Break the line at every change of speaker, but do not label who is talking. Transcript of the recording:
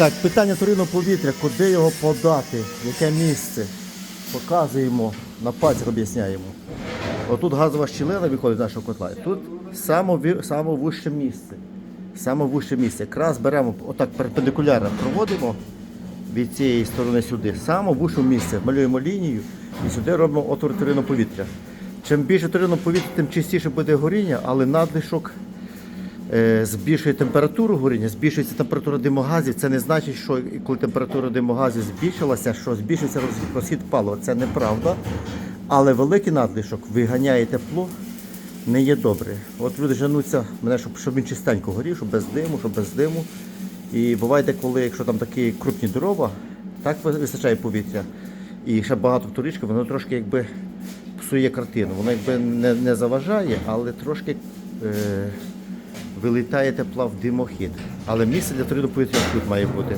Так, питання туринного повітря, куди його подати, яке місце. Показуємо, на пальцях об'ясняємо. Отут газова щілина виходить з нашого котла. Тут саме, вище місце. Саме вище місце. Якраз беремо отак перпендикулярно проводимо від цієї сторони сюди. Саме вище місце. Малюємо лінію і сюди робимо отвор туринного повітря. Чим більше туринного повітря, тим частіше буде горіння, але надлишок збільшує температуру горіння, збільшується температура димогазів. Це не значить, що коли температура димогазів збільшилася, що збільшується роз- розхід палива. Це неправда. Але великий надлишок виганяє тепло, не є добре. От люди женуться мене, щоб, щоб він чистенько горів, щоб без диму, щоб без диму. І буває деколи, якщо там такі крупні дрова, так ви- вистачає повітря. І ще багато вторічки, воно трошки якби псує картину. Воно якби не, не заважає, але трошки е, вилітає тепла в димохід. Але місце для повітря тут має бути.